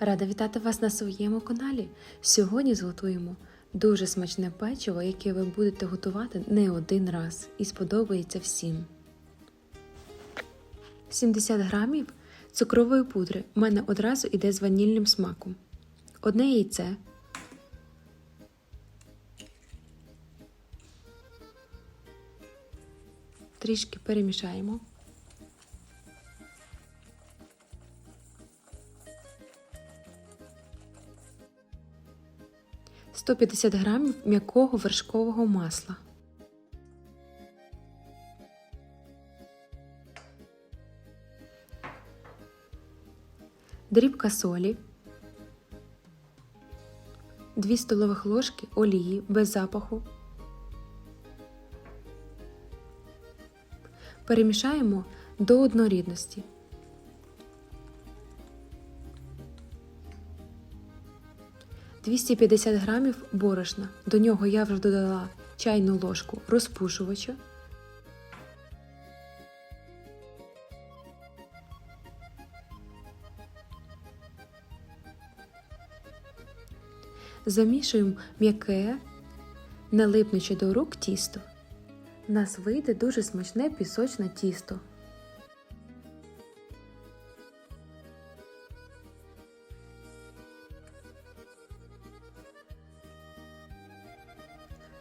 Рада вітати вас на своєму каналі. Сьогодні зготуємо дуже смачне печиво, яке ви будете готувати не один раз і сподобається всім. 70 грамів цукрової пудри у мене одразу йде з ванільним смаком. Одне яйце. Трішки перемішаємо. 150 грамів м'якого вершкового масла. Дрібка солі, 2 столових ложки олії без запаху. Перемішаємо до однорідності. – 250 грамів борошна. До нього я вже додала чайну ложку розпушувача. Замішуємо м'яке, не липнучи до рук тісто. У нас вийде дуже смачне пісочне тісто.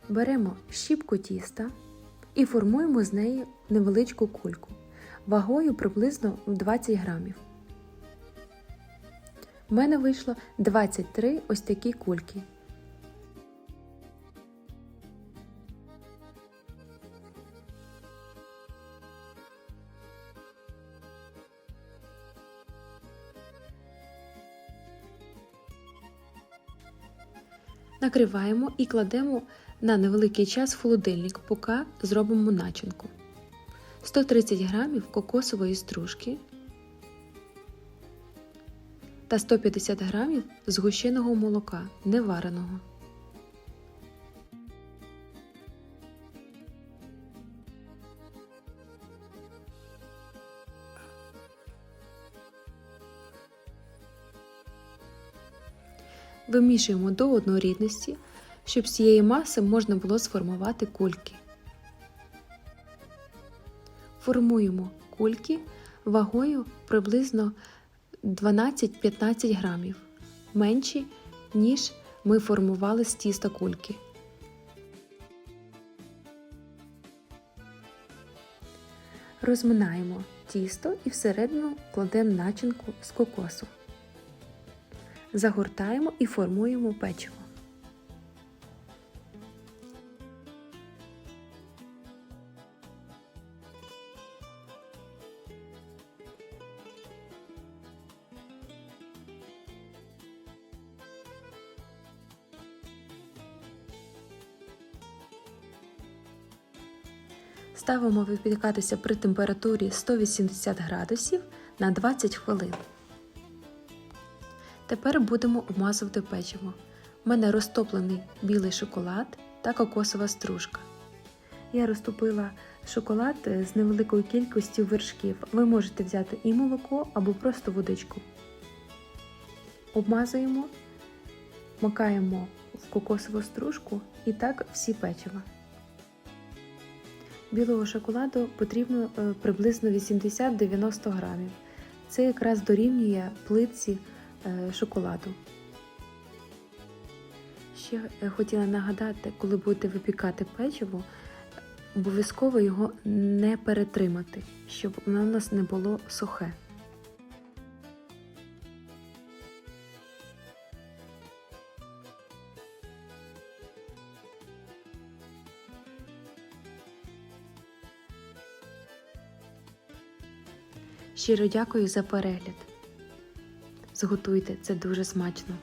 Беремо щіпку тіста і формуємо з неї невеличку кульку вагою приблизно 20 грамів. У мене вийшло 23 ось такі кульки. Накриваємо і кладемо на невеликий час в холодильник, поки зробимо начинку. 130 грамів кокосової стружки та 150 грамів згущеного молока невареного. Вимішуємо до однорідності, щоб з цієї маси можна було сформувати кульки. Формуємо кульки вагою приблизно 12-15 грамів, менші, ніж ми формували з тіста кульки. Розминаємо тісто і всередину кладемо начинку з кокосу. Загортаємо і формуємо печиво. Ставимо випікатися при температурі 180 градусів на 20 хвилин. Тепер будемо обмазувати печиво. У мене розтоплений білий шоколад та кокосова стружка. Я розтопила шоколад з невеликою кількістю вершків. Ви можете взяти і молоко або просто водичку. Обмазуємо, макаємо в кокосову стружку і так всі печива. Білого шоколаду потрібно е, приблизно 80-90 грамів. Це якраз дорівнює плитці шоколаду. Ще е, хотіла нагадати, коли будете випікати печиво, обов'язково його не перетримати, щоб воно у нас не було сухе. Щиро дякую за перегляд. Зготуйте, це дуже смачно.